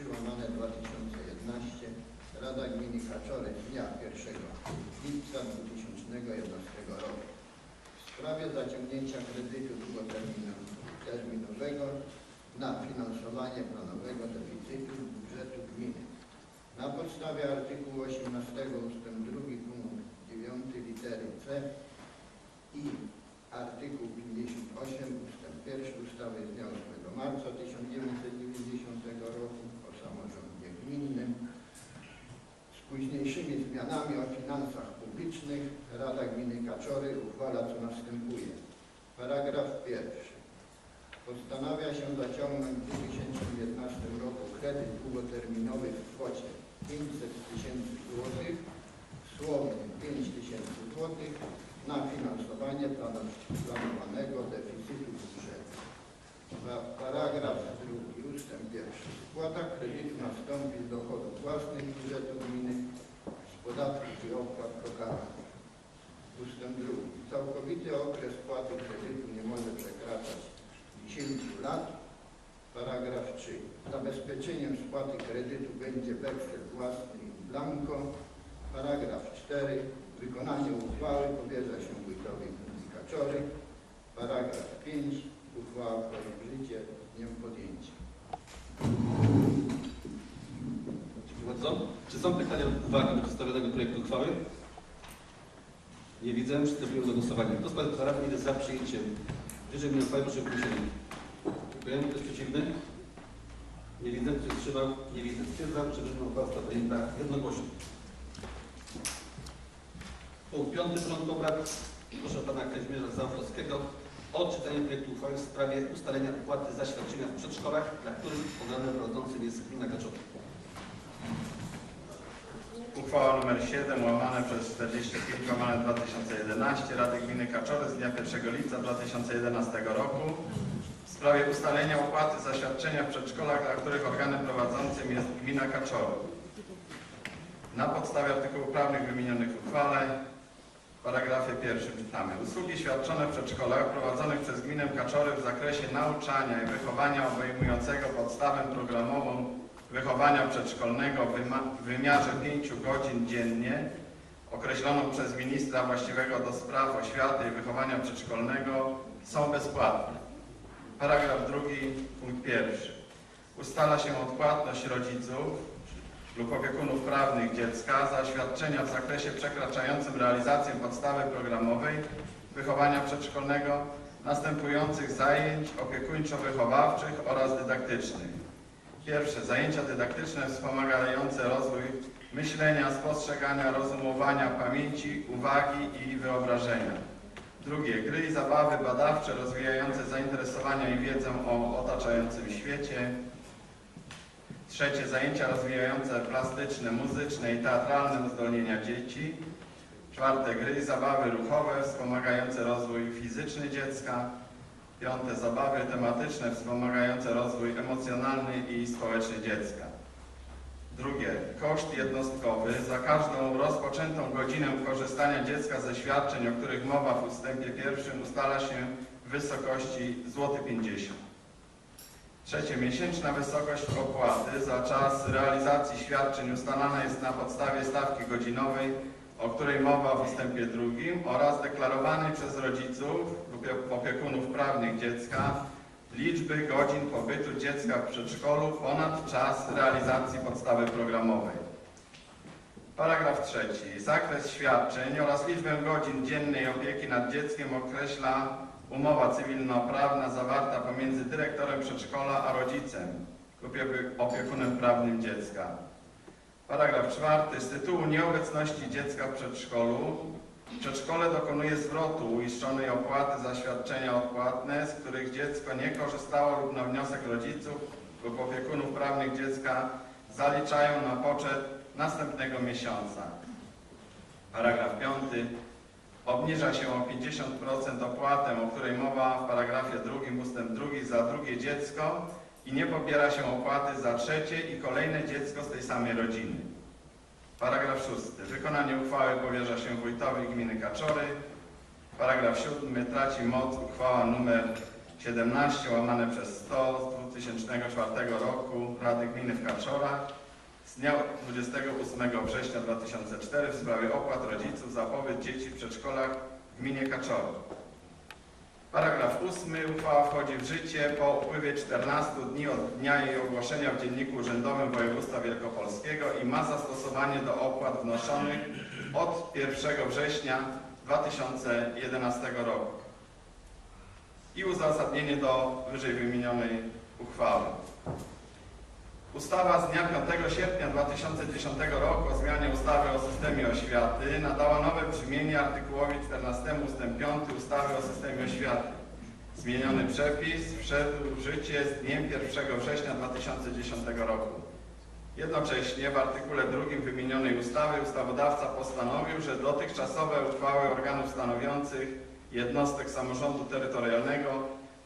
3 łamane 2011 Rada Gminy Kaczory z dnia 1 lipca 2011 roku w sprawie zaciągnięcia kredytu długoterminowego na finansowanie planowego deficytu budżetu gminy. Na podstawie artykułu 18 ust. 2 punkt 9 litery C i artykuł 58 ust. 1 ustawy z dnia 8 marca 1990 roku o samorządzie gminnym z późniejszymi zmianami o finansach publicznych Rada Gminy Kaczory uchwala co następuje. Paragraf pierwszy. Postanawia się zaciągnąć w 2015 roku kredyt długoterminowy w kwocie 500 tysięcy złotych, słownie 5 tysięcy złotych na finansowanie planowanego deficytu budżetu. Pa- Paragraf drugi, ustęp pierwszy. Spłata kredytu nastąpi z dochodów własnych budżetu gminy, z podatków i opłat lokalnych. Ustęp drugi. Całkowity okres spłaty kredytu nie może przekraczać 10 lat. Paragraf 3. Zabezpieczeniem spłaty kredytu będzie weksel własny in blanco. Paragraf 4. Wykonanie uchwały powierza się wójtowi gminy Kaczory. Paragraf 5. Uchwała wchodzi w życie z dniem podjęcia. Dziękuję bardzo. Czy są pytania lub uwagi do przedstawionego projektu uchwały? Nie widzę. Przystępujemy do głosowania. Kto z Państwa radnych jest za przyjęciem życzeń gminy uchwały, proszę rękę. Dziękuję. Kto jest przeciwny? Nie widzę. Się wstrzymał? Nie widzę. Stwierdzam, że uchwała została podjęta jednogłośnie. Punkt piąty porządku obrad. Proszę Pana Kazimierza Zamfrowskiego o odczytanie projektu uchwały w sprawie ustalenia opłaty za świadczenia w przedszkolach, dla których programem prowadzącym jest gmina Kaczowa. Uchwała nr 7 łamane przez 45 łamane 2011 Rady Gminy Kaczory z dnia 1 lipca 2011 roku sprawie ustalenia opłaty za świadczenia w przedszkolach, dla których organem prowadzącym jest Gmina Kaczory. Na podstawie artykułów prawnych wymienionych w uchwale w paragrafie pierwszym czytamy Usługi świadczone w przedszkolach prowadzonych przez Gminę Kaczory w zakresie nauczania i wychowania obejmującego podstawę programową wychowania przedszkolnego w wymiarze 5 godzin dziennie, określoną przez ministra właściwego do spraw oświaty i wychowania przedszkolnego, są bezpłatne. Paragraf drugi, punkt pierwszy. Ustala się odpłatność rodziców lub opiekunów prawnych dziecka za świadczenia w zakresie przekraczającym realizację podstawy programowej wychowania przedszkolnego, następujących zajęć opiekuńczo-wychowawczych oraz dydaktycznych. Pierwsze, zajęcia dydaktyczne wspomagające rozwój myślenia, spostrzegania, rozumowania, pamięci, uwagi i wyobrażenia. Drugie, gry i zabawy badawcze rozwijające zainteresowania i wiedzę o otaczającym świecie. Trzecie, zajęcia rozwijające plastyczne, muzyczne i teatralne uzdolnienia dzieci. Czwarte, gry i zabawy ruchowe wspomagające rozwój fizyczny dziecka. Piąte, zabawy tematyczne wspomagające rozwój emocjonalny i społeczny dziecka. Drugie, koszt jednostkowy za każdą rozpoczętą godzinę korzystania dziecka ze świadczeń, o których mowa w ustępie pierwszym, ustala się w wysokości złoty 50. Trzecie, miesięczna wysokość opłaty za czas realizacji świadczeń ustalana jest na podstawie stawki godzinowej, o której mowa w ustępie drugim oraz deklarowanej przez rodziców lub opiekunów prawnych dziecka liczby godzin pobytu dziecka w przedszkolu ponad czas realizacji podstawy programowej. Paragraf trzeci. Zakres świadczeń oraz liczbę godzin dziennej opieki nad dzieckiem określa umowa cywilnoprawna zawarta pomiędzy dyrektorem przedszkola a rodzicem lub opie- opiekunem prawnym dziecka. Paragraf czwarty. Z tytułu nieobecności dziecka w przedszkolu przedszkole dokonuje zwrotu uiszczonej opłaty za świadczenia odpłatne, z których dziecko nie korzystało lub na wniosek rodziców lub opiekunów prawnych dziecka zaliczają na poczet następnego miesiąca. Paragraf piąty. Obniża się o 50% opłatę, o której mowa w paragrafie drugim ustęp drugi za drugie dziecko i nie pobiera się opłaty za trzecie i kolejne dziecko z tej samej rodziny. Paragraf szósty. Wykonanie uchwały powierza się wójtowi gminy Kaczory. Paragraf siódmy. Traci moc uchwała nr 17 łamane przez 100 z 2004 roku Rady Gminy w Kaczorach z dnia 28 września 2004 w sprawie opłat rodziców za pobyt dzieci w przedszkolach w gminie Kaczory. Paragraf 8. Uchwała wchodzi w życie po upływie 14 dni od dnia jej ogłoszenia w Dzienniku Urzędowym Województwa Wielkopolskiego i ma zastosowanie do opłat wnoszonych od 1 września 2011 roku. I uzasadnienie do wyżej wymienionej uchwały. Ustawa z dnia 5 sierpnia 2010 roku o zmianie ustawy o systemie oświaty nadała nowe brzmienie artykułowi 14 ust. 5 ustawy o systemie oświaty. Zmieniony przepis wszedł w życie z dniem 1 września 2010 roku. Jednocześnie w artykule 2 wymienionej ustawy ustawodawca postanowił, że dotychczasowe uchwały organów stanowiących jednostek samorządu terytorialnego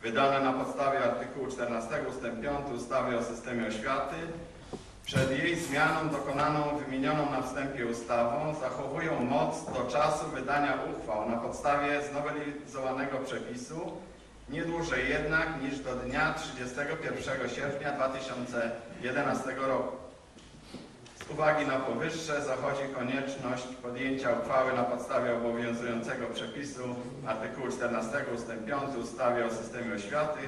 wydane na podstawie artykułu 14 ust. 5 ustawy o systemie oświaty przed jej zmianą dokonaną wymienioną na wstępie ustawą zachowują moc do czasu wydania uchwał na podstawie znowelizowanego przepisu, nie dłużej jednak niż do dnia 31 sierpnia 2011 roku. Z uwagi na powyższe zachodzi konieczność podjęcia uchwały na podstawie obowiązującego przepisu artykułu 14 ust. 5 ustawy o systemie oświaty,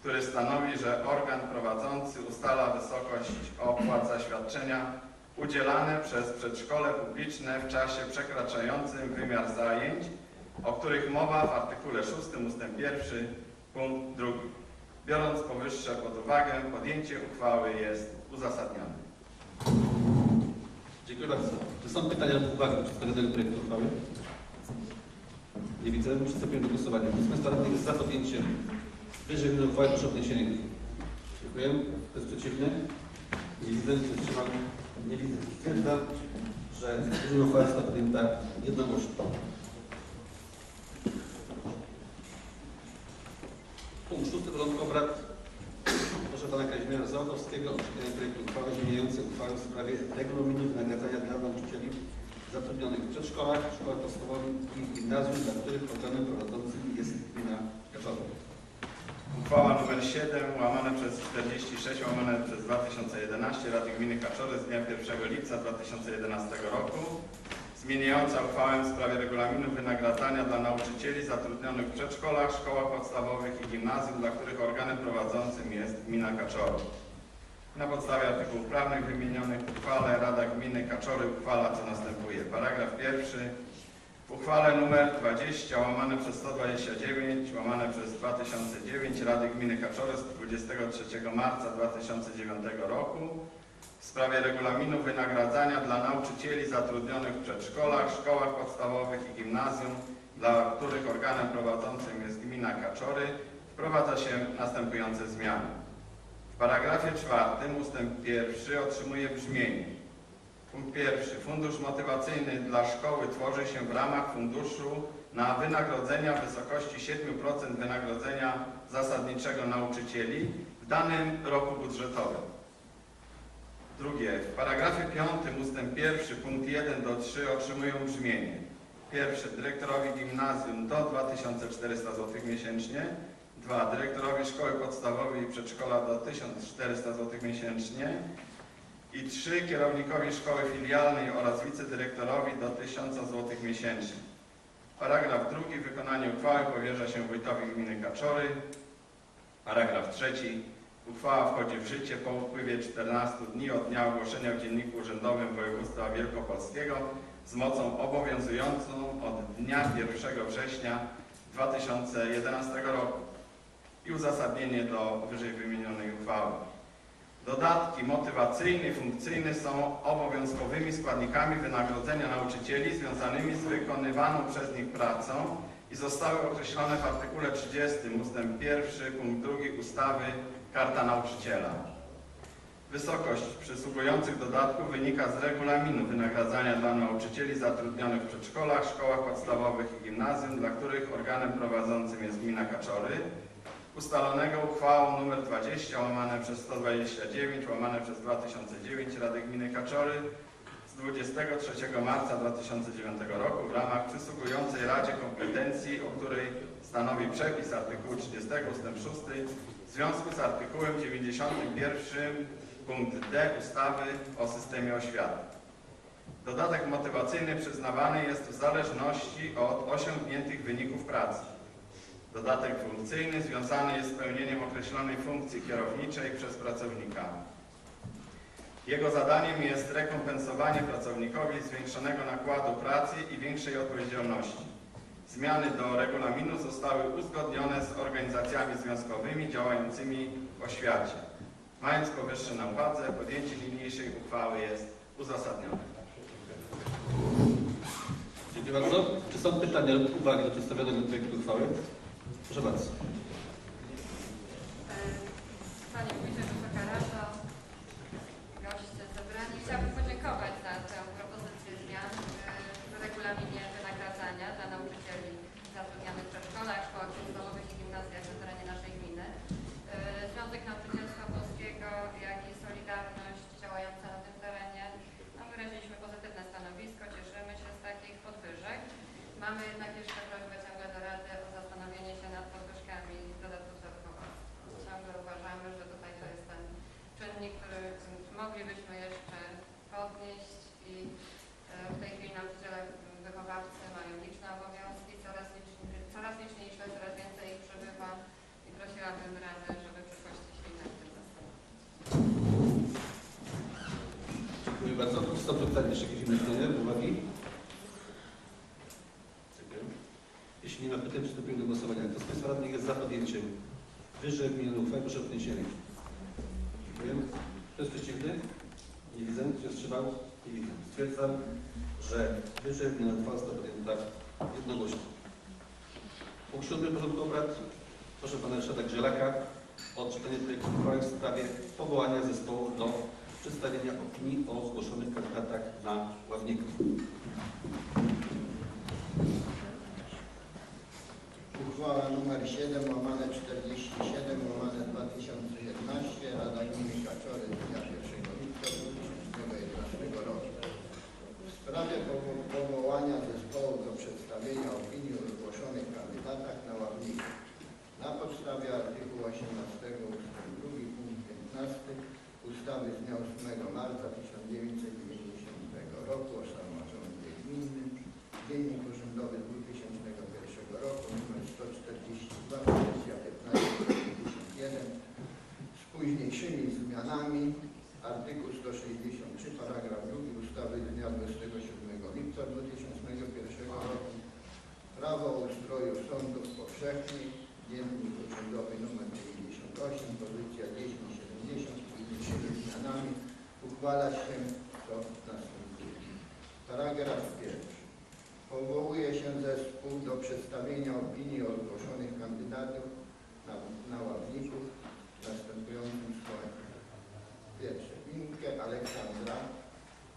który stanowi, że organ prowadzący ustala wysokość opłat za świadczenia udzielane przez przedszkole publiczne w czasie przekraczającym wymiar zajęć, o których mowa w artykule 6 ust. 1 punkt 2. Biorąc powyższe pod uwagę, podjęcie uchwały jest uzasadnione. Dziękuję bardzo. Czy są pytania lub uwagi do projektu uchwały? Nie widzę. Przystępujemy do głosowania. Kto z jest za podjęciem wyżej wymienionej uchwały, proszę o podniesienie ręki. Dziękuję. Kto jest przeciwny? Nie widzę. Nie widzę. Stwierdzam, że uchwała została podjęta jednogłośnie. Punkt szósty porządku obrad. Proszę pana Załotowskiego o projektu uchwały zmieniającej uchwałę w sprawie regulaminu wynagradzania dla nauczycieli zatrudnionych w przedszkolach, szkołach podstawowych i gimnazjum, dla których organem prowadzącym jest gmina Kaczowa. Uchwała nr 7 łamane przez 46 łamane przez 2011 Rady Gminy Kaczory z dnia 1 lipca 2011 roku zmieniająca uchwałę w sprawie regulaminu wynagradzania dla nauczycieli zatrudnionych w przedszkolach, szkołach podstawowych i gimnazjum, dla których organem prowadzącym jest gmina Kaczory. Na podstawie artykułów prawnych wymienionych uchwale Rada Gminy Kaczory uchwala co następuje. Paragraf pierwszy. W uchwale nr 20 łamane przez 129 łamane przez 2009 Rady Gminy Kaczory z 23 marca 2009 roku w sprawie regulaminu wynagradzania dla nauczycieli zatrudnionych w przedszkolach, szkołach podstawowych i gimnazjum, dla których organem prowadzącym jest gmina Kaczory, wprowadza się następujące zmiany. W paragrafie czwartym ustęp pierwszy otrzymuje brzmienie. Punkt pierwszy. Fundusz motywacyjny dla szkoły tworzy się w ramach funduszu na wynagrodzenia w wysokości 7% wynagrodzenia zasadniczego nauczycieli w danym roku budżetowym. Drugie. W paragrafie piątym ustęp pierwszy punkt 1 do 3 otrzymują brzmienie. Pierwszy. Dyrektorowi gimnazjum do 2400 zł miesięcznie. 2. Dyrektorowi szkoły podstawowej i przedszkola do 1400 zł miesięcznie. I 3. Kierownikowi szkoły filialnej oraz wicedyrektorowi do 1000 zł miesięcznie. Paragraf drugi. Wykonanie uchwały powierza się wójtowi gminy Kaczory. Paragraf trzeci. Uchwała wchodzi w życie po upływie 14 dni od dnia ogłoszenia w Dzienniku Urzędowym Województwa Wielkopolskiego z mocą obowiązującą od dnia 1 września 2011 roku i uzasadnienie do wyżej wymienionej uchwały. Dodatki motywacyjne i funkcyjne są obowiązkowymi składnikami wynagrodzenia nauczycieli związanymi z wykonywaną przez nich pracą i zostały określone w artykule 30 ust. 1 punkt 2 ustawy Karta Nauczyciela. Wysokość przysługujących dodatków wynika z regulaminu wynagradzania dla nauczycieli zatrudnionych w przedszkolach, szkołach podstawowych i gimnazjum, dla których organem prowadzącym jest gmina Kaczory, ustalonego uchwałą nr 20 łamane przez 129 łamane przez 2009 Rady Gminy Kaczory z 23 marca 2009 roku w ramach przysługującej Radzie kompetencji, o której stanowi przepis artykułu 30 ust. 6 związku z artykułem 91 punkt D ustawy o systemie oświaty. Dodatek motywacyjny przyznawany jest w zależności od osiągniętych wyników pracy. Dodatek funkcyjny związany jest z pełnieniem określonej funkcji kierowniczej przez pracownika. Jego zadaniem jest rekompensowanie pracownikowi zwiększonego nakładu pracy i większej odpowiedzialności. Zmiany do regulaminu zostały uzgodnione z organizacjami związkowymi działającymi w oświacie. Mając powyższe na uwadze, podjęcie niniejszej uchwały jest uzasadnione. Dziękuję bardzo. Czy są pytania lub uwagi do przedstawionego projektu uchwały? Proszę bardzo. Panie Wójcie, Wysoka Rado, goście zebrani. Chciałabym podziękować za tę propozycję zmian e, w regulaminie wynagradzania dla nauczycieli zatrudnianych w przedszkolach, szkołach podstawowych i gimnazjach na terenie naszej gminy. E, Związek Nauczycielstwa Polskiego, jak i Solidarność działająca na tym terenie, no, wyraziliśmy pozytywne stanowisko, cieszymy się z takich podwyżek. Mamy jednak jeszcze prośbę ciągle do Rady o zastanowienie się nad podwyżkami dodatków za wychowawstwo. Ciągle uważamy, że tutaj to jest ten czynnik, który mm, moglibyśmy jeszcze podnieść i e, w tej chwili nauczyciele m, wychowawcy mają liczne obowiązki, coraz, liczniej, coraz liczniejsze, coraz więcej ich przybywa i prosiłabym Radę, żeby w przyszłości się nad tym zastanowić. Dziękuję bardzo. Czy są pytania, jeszcze jakieś inne uwagi? Jeśli nie ma pytań, przystępujemy do głosowania. Kto z Państwa radnych jest za podjęciem wyżej wymienionej uchwały, proszę o podniesienie ręki. Dziękuję. Kto jest przeciwny? Nie widzę. Kto się wstrzymał? Widzę. Stwierdzam, że wyżej wymieniona uchwała została podjęta jednogłośnie. Punkt siódmy porządku obrad. Proszę Pana Ryszarda Grzelaka o odczytanie projektu uchwały w sprawie powołania zespołu do przedstawienia opinii o zgłoszonych kandydatach na ławników. Uchwała nr 7 łamane 47 łamane 2011 Rada Gminy Kaczory z dnia 1 lipca 2011 roku. W sprawie powo- powołania zespołu do przedstawienia opinii o zgłoszonych kandydatach na ławników. Na podstawie artykułu 18 ust. 2 punkt 15 ustawy z dnia 8 marca 1990 roku o samorządzie gminnym Dziennik Urzędowy 2001 roku nr 142 wersja 1551 z późniejszymi zmianami. Artykuł 163 paragraf 2 ustawy z dnia 27 lipca 2001 roku. Prawo o ustroju sądów powszechnych. Dziennik Urzędowy nr 98 pozycja 1070 z późniejszymi zmianami. Uchwala się to następuje. Paragraf pierwszy. Powołuje się zespół do przedstawienia opinii o zgłoszonych kandydatów na, na ławników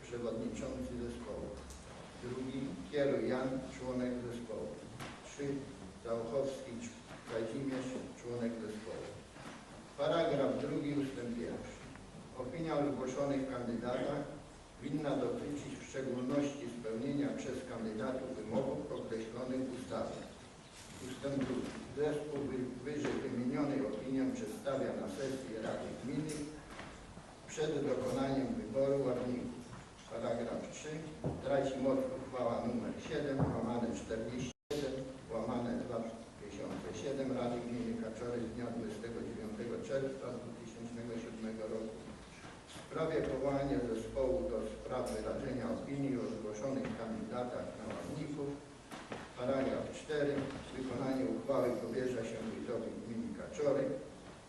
przewodniczący zespołu. Drugi. Kieru Jan, członek zespołu. Trzy. Zauchowski Kazimierz, członek zespołu. Paragraf drugi, ustęp pierwszy. Opinia o zgłoszonych kandydatach winna dotyczyć w szczególności spełnienia przez kandydatów wymogów określonych w ustawie. Ustęp drugi. Zespół wy- wyżej wymienionej opinię przedstawia na sesji Rady Gminy przed dokonaniem wyboru ławników. Paragraf 3. Traci moc uchwała nr 7 łamane 47 łamane 2007 Rady Gminy Kaczory z dnia 29 czerwca 2007 roku w sprawie powołania zespołu do spraw wyrażenia opinii o zgłoszonych kandydatach na ławników. Paragraf 4. Wykonanie uchwały powierza się wójtowi gminy Kaczory.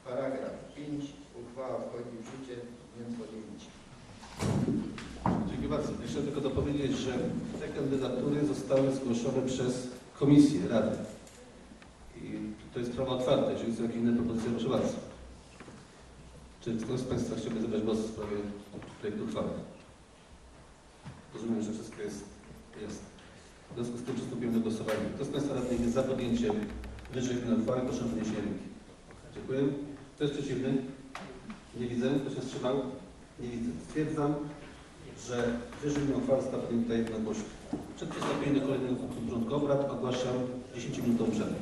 Paragraf 5. Uchwała wchodzi w życie z dniem podjęcia. Dziękuję. Jeszcze tylko dopowiedzieć, że te kandydatury zostały zgłoszone przez Komisję Rady. I to jest sprawa otwarta. Jeżeli są jakieś inne propozycje, proszę bardzo. Czy ktoś z Państwa chciałby zabrać głos w sprawie projektu uchwały? Rozumiem, że wszystko jest jasne. W związku z tym przystąpimy do głosowania. Kto z Państwa radnych jest za podjęciem wyżej uchwały, proszę o podniesienie ręki. Dziękuję. Kto jest przeciwny? Nie widzę. Kto się wstrzymał? Nie widzę. Stwierdzam, że wyżej uchwałę stawkiem tutaj jednogłośnie. Przed przystąpieniem do kolejnego punktu porządku obrad ogłaszam 10-minutową przerwę.